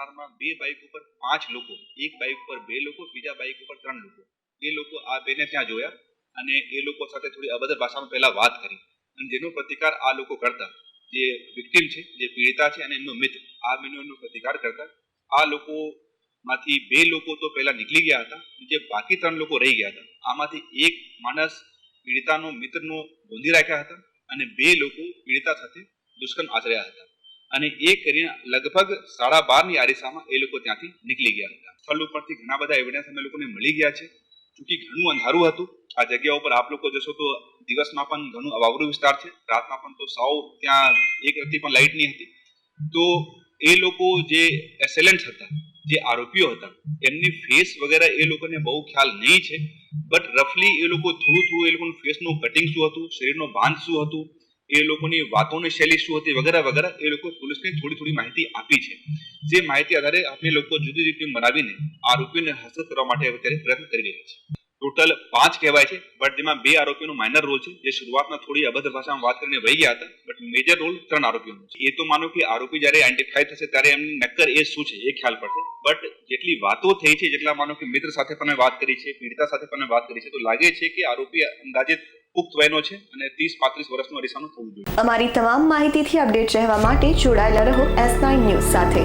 વિસ્તારમાં બે બાઇક ઉપર પાંચ લોકો, એક બાઇક ઉપર બે લોકો, બીજા બાઇક ઉપર ત્રણ લોકો. એ લોકો આ બેને ત્યાં જોયા અને એ લોકો સાથે થોડી અભદ્ર ભાષામાં પહેલા વાત કરી. અને જેનો પ્રતિકાર આ લોકો કરતા, જે વિક્ટિમ છે, જે પીડિતા છે અને એમનો મિત્ર, આ બંનેનો પ્રતિકાર કરતા. આ લોકો માંથી બે લોકો તો પહેલા નીકળી ગયા હતા જે બાકી ત્રણ લોકો રહી ગયા હતા. આમાંથી એક માણસ પીડિતાનો મિત્રનો ગોંધી રાખ્યા હતા અને બે લોકો પીડિતા સાથે દુષ્કર્મ આચર્યા હતા. અને એ કરીને લગભગ સાડા બારની આરિસામાં એ લોકો ત્યાંથી નીકળી ગયા હતા. સ્થળ ઉપરથી ઘણા બધા એવિડન્સ અમે લોકોને મળી ગયા છે. ચૂંકી ઘણું અંધારું હતું. આ જગ્યા ઉપર આપ લોકો જશો તો દિવસમાં પણ ઘણું અવાવરું વિસ્તાર છે. રાતમાં પણ તો સાવ ત્યાં એક રતી પણ લાઇટ નહીં હતી. તો એ લોકો જે એસેલેન્ટ હતા, જે આરોપીઓ હતા, એમની ફેસ વગેરે એ લોકોને બહુ ખ્યાલ નહીં છે. બટ રફલી એ લોકો થોડું થોડું એ લોકોનું ફેસનું કટિંગ શું હતું, શરીરનો બાંધ શું હતું એ લોકોની વાતોની શૈલી શું હતી વગેરે વગેરે, એ લોકો પોલીસને થોડી થોડી માહિતી આપી છે. જે માહિતી આધારે આપણે લોકો જુદી જુદી ટીમ બનાવીને આરોપીઓને હસ્તગત કરવા માટે અત્યારે પ્રયત્ન કરી રહ્યા છે. ટોટલ પાંચ કહેવાય છે, બટ જેમાં બે આરોપીનો માઇનર રોલ છે, જે શરૂઆતમાં થોડી અબદ્ધ ભાષામાં વાત કરીને વહી ગયા હતા, બટ મેજર રોલ ત્રણ આરોપીઓનો છે. એ તો માનો કે આરોપી જ્યારે આઈડેન્ટિફાઈ થશે ત્યારે એમની નક્કર એ શું છે એ ખ્યાલ પડશે. બટ જેટલી વાતો થઈ છે, જેટલા માનો કે મિત્ર સાથે પણ વાત કરી છે, પીડિતા સાથે પણ વાત કરી છે, તો લાગે છે કે આરોપી અંદાજિત પુખ્ત વયનો છે અને ત્રીસ, પાંત્રીસ વર્ષનો અરીસાનો થવું જોઈએ. અમારી તમામ માહિતીથી અપડેટ રહેવા માટે જોડાયેલા રહો એસ ન્યૂઝ સાથે.